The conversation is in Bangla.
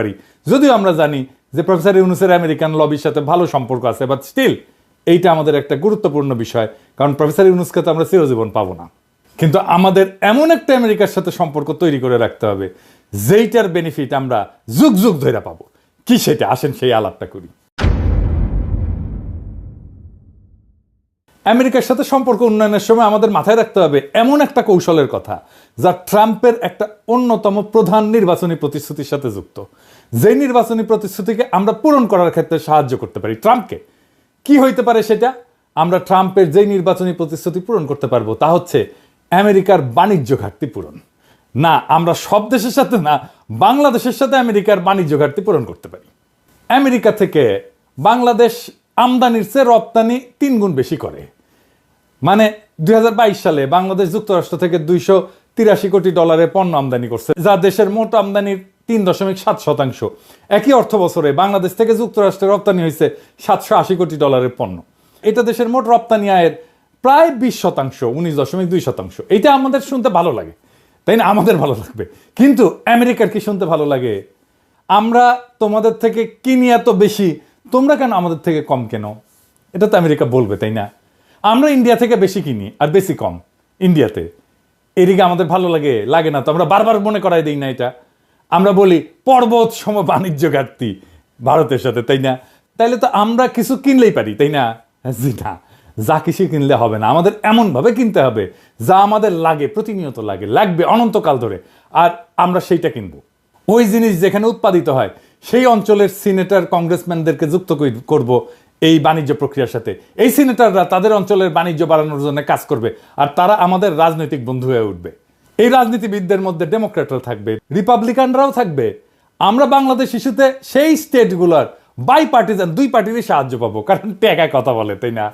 পারি। যদিও আমরা জানি যে প্রফেসর ইউনুসের আমেরিকান লবির সাথে ভালো সম্পর্ক আছে বাট স্টিল এইটা আমাদের একটা গুরুত্বপূর্ণ বিষয়, কারণ প্রফেসর ইউনুসকে তো আমরা চিরজীবন পাবো না। কিন্তু আমাদের এমন একটা আমেরিকার সাথে সম্পর্ক তৈরি করে রাখতে হবে, যেইটার বেনিফিট আমরা যুগ যুগ ধরে পাবো। কি সেটা? আসেন সেই আলাপটা করি। আমেরিকার সাথে সম্পর্ক উন্নয়নের সময় আমাদের মাথায় রাখতে হবে এমন একটা কৌশলের কথা যা ট্রাম্পের একটা অন্যতম প্রধান নির্বাচনী প্রতিশ্রুতির সাথে যুক্ত। যেই নির্বাচনী প্রতিশ্রুতিকে আমরা পূরণ করার ক্ষেত্রে সাহায্য করতে পারি। ট্রাম্পকে। কি হইতে পারে সেটা? আমরা ট্রাম্পের যেই নির্বাচনী প্রতিশ্রুতি পূরণ করতে পারব তা হচ্ছে আমেরিকার বাণিজ্য ঘাটতি পূরণ। না, আমরা সব দেশের সাথে না, বাংলাদেশের সাথে আমেরিকার বাণিজ্য ঘাটতি পূরণ করতে পারি। আমেরিকা থেকে বাংলাদেশ আমদানির চেয়ে রপ্তানি তিন গুণ বেশি করে। মানে দু হাজার বাইশ সালে বাংলাদেশ যুক্তরাষ্ট্র থেকে দুইশো তিরাশি কোটি ডলারের পণ্য আমদানি করছে, যা দেশের মোট আমদানির তিন দশমিক সাত শতাংশ। একই অর্থ বছরে বাংলাদেশ থেকে যুক্তরাষ্ট্রে রপ্তানি হয়েছে সাতশো আশি কোটি ডলারের পণ্য। এটা দেশের মোট রপ্তানি আয়ের প্রায় বিশ শতাংশ, উনিশ দশমিক দুই শতাংশ। এটা আমাদের শুনতে ভালো লাগে। তাই না? আমাদের ভালো লাগবে। কিন্তু আমেরিকার কি শুনতে ভালো লাগে? আমরা তোমাদের থেকে কিনি এত বেশি তোমরা কেন আমাদের থেকে কম কেন? এটা তো আমেরিকা বলবে, তাই না? আমরা ইন্ডিয়া থেকে বেশি কিনি, আর বেশি কম, ইন্ডিয়াতে। এদিকে আমাদের ভালো লাগে লাগে না তো, আমরা বারবার মনে করাই দিই না এটা। আমরা বলি, পর্বত সম বাণিজ্য ঘাটতি, ভারতের সাথে, তাই না? তাইলে তো আমরা কিছু কিনলেই পারি, তাই না? জি না, যা কিছু কিনলে হবে না, আমাদের এমনভাবে কিনতে হবে, যা আমাদের লাগে, প্রতিনিয়ত লাগে, লাগবে অনন্তকাল ধরে, আর আমরা সেইটা কিনবো। ওই জিনিস যেখানে উৎপাদিত হয় সেই অঞ্চলের সিনেটর কংগ্রেসম্যানদেরকে যুক্ত করব এই বাণিজ্য প্রক্রিয়ার সাথে। এই সিনেটররা তাদের অঞ্চলের বাণিজ্য বাড়ানোর জন্য কাজ করবে আর তারা আমাদের রাজনৈতিক বন্ধু হয়ে উঠবে। এই রাজনীতিবিদদের মধ্যে ডেমোক্রেটরা থাকবে, রিপাবলিকানরাও থাকবে। আমরা বাংলাদেশ ইস্যুতে সেই স্টেটগুলোর বাই পার্টিজান দুই পার্টিরই সাহায্য পাবো, কারণ টেকায় কথা বলে, তাই না?